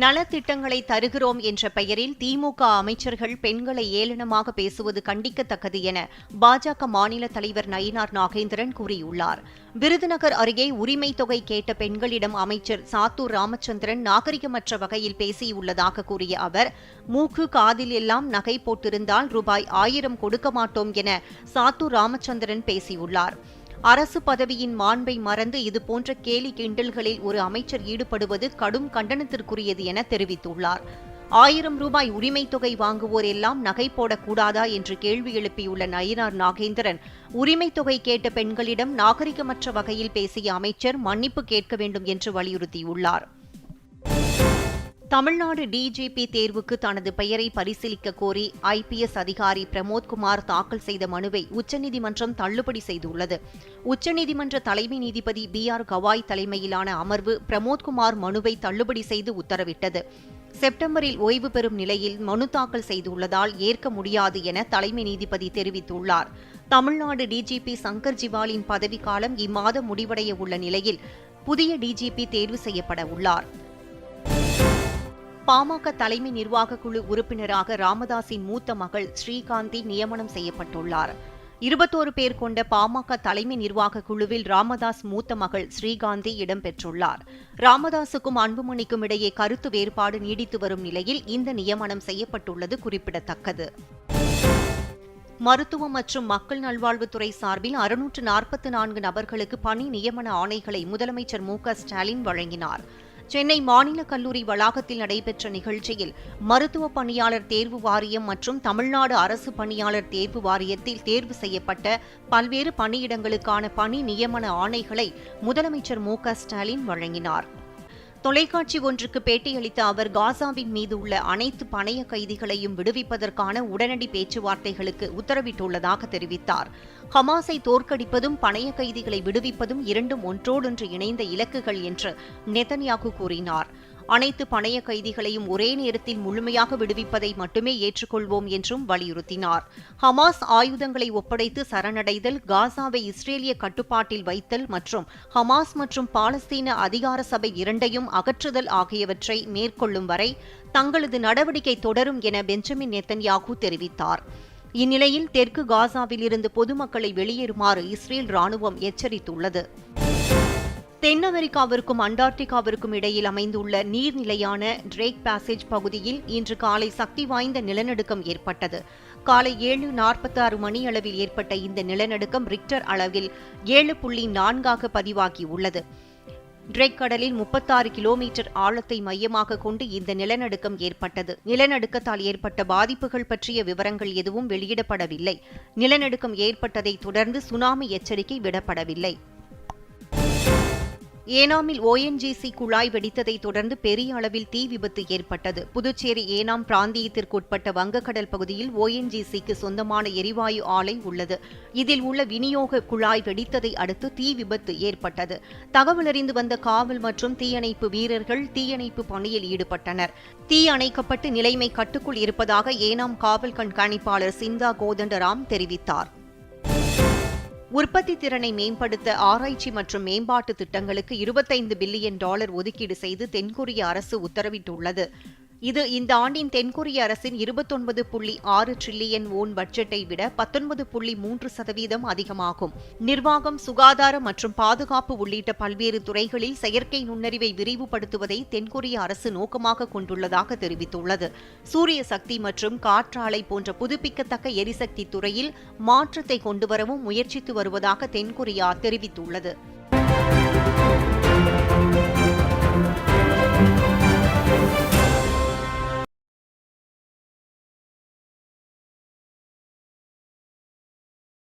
நலத்திட்டங்களை தருகிறோம் என்ற பெயரில் திமுக அமைச்சர்கள் பெண்களை ஏளனமாக பேசுவது கண்டிக்கத்தக்கது என பாஜக மாநில தலைவர் நயினார் நாகேந்திரன் கூறியுள்ளார். விருதுநகர் அருகே உரிமை தொகை கேட்ட பெண்களிடம் அமைச்சர் சாத்தூர் ராமச்சந்திரன் நாகரிகமற்ற வகையில் பேசியுள்ளதாக கூறிய அவர் மூக்கு காதில் எல்லாம் நகை போட்டிருந்தால் ரூபாய் ஆயிரம் கொடுக்க மாட்டோம் என சாத்தூர் ராமச்சந்திரன் பேசியுள்ளார். அரசு பதவியின் மாண்பை மறந்து இதுபோன்ற கேலி கிண்டல்களில் ஒரு அமைச்சர் ஈடுபடுவது கடும் கண்டனத்திற்குரியது என தெரிவித்துள்ளார். ஆயிரம் ரூபாய் உரிமைத் தொகை வாங்குவோர் எல்லாம் நகை போடக்கூடாதா என்று கேள்வி எழுப்பியுள்ள நயினார் நாகேந்திரன் உரிமைத் தொகை கேட்ட பெண்களிடம் நாகரிகமற்ற வகையில் பேசிய அமைச்சர் மன்னிப்பு கேட்க வேண்டும் என்று வலியுறுத்தியுள்ளார். தமிழ்நாடு டிஜிபி தேர்வுக்கு தனது பெயரை பரிசீலிக்க கோரி ஐபிஎஸ் அதிகாரி பிரமோத்குமார் தாக்கல் செய்த மனுவை உச்சநீதிமன்றம் தள்ளுபடி செய்துள்ளது. உச்சநீதிமன்ற தலைமை நீதிபதி பி ஆர் கவாய் தலைமையிலான அமர்வு பிரமோத்குமார் மனுவை தள்ளுபடி செய்து உத்தரவிட்டது. செப்டம்பரில் ஓய்வு பெறும் நிலையில் மனு தாக்கல் செய்துள்ளதால் ஏற்க முடியாது என தலைமை நீதிபதி தெரிவித்துள்ளார். தமிழ்நாடு டிஜிபி சங்கர் ஜிவாலின் பதவிக்காலம் இம்மாதம் முடிவடைய உள்ள நிலையில் புதிய டிஜிபி தேர்வு செய்யப்பட உள்ளார். பாமக தலைமை நிர்வாக குழு உறுப்பினராக ராமதாஸின் மூத்த மகள் ஸ்ரீகாந்தி நியமனம் செய்யப்பட்டுள்ளார். இருபத்தோரு பேர் கொண்ட பாமக தலைமை நிர்வாக குழுவில் ராமதாஸ் மூத்த மகள் ஸ்ரீகாந்தி இடம்பெற்றுள்ளார். ராமதாசுக்கும் அன்புமணிக்கும் இடையே கருத்து வேறுபாடு நீடித்து வரும் நிலையில் இந்த நியமனம் செய்யப்பட்டுள்ளது குறிப்பிடத்தக்கது. மருத்துவம் மற்றும் மக்கள் நல்வாழ்வுத்துறை சார்பில் அறுநூற்று நாற்பத்தி நான்கு நபர்களுக்கு பணி நியமன ஆணைகளை முதலமைச்சர் மு ஸ்டாலின் வழங்கினார். சென்னை மாநில கல்லூரி வளாகத்தில் நடைபெற்ற நிகழ்ச்சியில் மருத்துவ பணியாளர் தேர்வு வாரியம் மற்றும் தமிழ்நாடு அரசு பணியாளர் தேர்வு வாரியத்தில் தேர்வு செய்யப்பட்ட பல்வேறு பணியிடங்களுக்கான பணி நியமன ஆணைகளை முதலமைச்சர் மு ஸ்டாலின் வழங்கினார். தொலைக்காட்சி ஒன்றுக்கு பேட்டியளித்த அவர் காசாவின் மீது உள்ள அனைத்து பணைய கைதிகளையும் விடுவிப்பதற்கான உடனடி பேச்சுவார்த்தைகளுக்கு உத்தரவிட்டுள்ளதாக தெரிவித்தார். ஹமாஸை தோற்கடிப்பதும் பணைய கைதிகளை விடுவிப்பதும் இரண்டும் ஒன்றோடொன்று இணைந்த இலக்குகள் என்று நெதன்யாகு கூறினார். அனைத்து பணைய கைதிகளையும் ஒரே நேரத்தில் முழுமையாக விடுவிப்பதை மட்டுமே ஏற்றுக்கொள்வோம் என்றும் வலியுறுத்தினார். ஹமாஸ் ஆயுதங்களை ஒப்படைத்து சரணடைதல் காசாவை இஸ்ரேலிய கட்டுப்பாட்டில் வைத்தல் மற்றும் ஹமாஸ் மற்றும் பாலஸ்தீன அதிகார சபை இரண்டையும் அகற்றுதல் ஆகியவற்றை மேற்கொள்ளும் வரை தங்களது நடவடிக்கை தொடரும் என பெஞ்சமின் நெத்தன்யாகு தெரிவித்தார். இந்நிலையில் தெற்கு காசாவில் இருந்து பொதுமக்களை வெளியேறுமாறு இஸ்ரேல் ராணுவம் எச்சரித்துள்ளது. தென் அமெரிக்காவிற்கும் அண்டார்டிகாவிற்கும் இடையில் அமைந்துள்ள நீர்நிலையான டிரேக் பேசேஜ் பகுதியில் இன்று காலை சக்தி வாய்ந்த நிலநடுக்கம் ஏற்பட்டது. காலை ஏழு நாற்பத்தாறு மணி அளவில் ஏற்பட்ட இந்த நிலநடுக்கம் ரிக்டர் அளவில் ஏழு புள்ளி நான்காக பதிவாகியுள்ளது டிரேக் கடலில் முப்பத்தாறு கிலோமீட்டர் ஆழத்தை மையமாக கொண்டு இந்த நிலநடுக்கம் ஏற்பட்டது. நிலநடுக்கத்தால் ஏற்பட்ட பாதிப்புகள் பற்றிய விவரங்கள் எதுவும் வெளியிடப்படவில்லை. நிலநடுக்கம் ஏற்பட்டதைத் தொடர்ந்து சுனாமி எச்சரிக்கை விடப்படவில்லை. ஏனாமில் ஓஎன்ஜிசி குழாய் வெடித்ததைத் தொடர்ந்து பெரிய அளவில் தீ விபத்து ஏற்பட்டது. புதுச்சேரி ஏனாம் பிராந்தியத்திற்குட்பட்ட வங்கக்கடல் பகுதியில் ஓஎன்ஜிசிக்கு சொந்தமான எரிவாயு ஆலை உள்ளது. இதில் உள்ள விநியோக குழாய் வெடித்ததை அடுத்து தீ விபத்து ஏற்பட்டது. தகவல் அறிந்து வந்த காவல் மற்றும் தீயணைப்பு வீரர்கள் தீயணைப்பு பணியில் ஈடுபட்டனர். தீ அணைக்கப்பட்டு நிலைமை கட்டுக்குள் இருப்பதாக ஏனாம் காவல் கண்காணிப்பாளர் சிந்தா கோதண்டராம் தெரிவித்தார். உற்பத்தி திறனை மேம்படுத்த ஆராய்ச்சி மற்றும் மேம்பாட்டு திட்டங்களுக்கு இருபத்தைந்து பில்லியன் டாலர் ஒதுக்கீடு செய்து தென்கொரிய அரசு உத்தரவிட்டுள்ளது. இது இந்த ஆண்டின் தென்கொரிய அரசின் இருபத்தொன்பது புள்ளி ஆறு டிரில்லியன் ஓன் பட்ஜெட்டை விட பத்தொன்பது புள்ளி மூன்று சதவீதம் அதிகமாகும். நிர்வாகம் சுகாதாரம் மற்றும் பாதுகாப்பு உள்ளிட்ட பல்வேறு துறைகளில் செயற்கை நுண்ணறிவை விரிவுபடுத்துவதை தென்கொரிய அரசு நோக்கமாக கொண்டுள்ளதாக தெரிவித்துள்ளது. சூரிய சக்தி மற்றும் காற்றாலை போன்ற புதுப்பிக்கத்தக்க எரிசக்தி துறையில் மாற்றத்தை கொண்டுவரவும் முயற்சித்து வருவதாக தென்கொரியா தெரிவித்துள்ளது.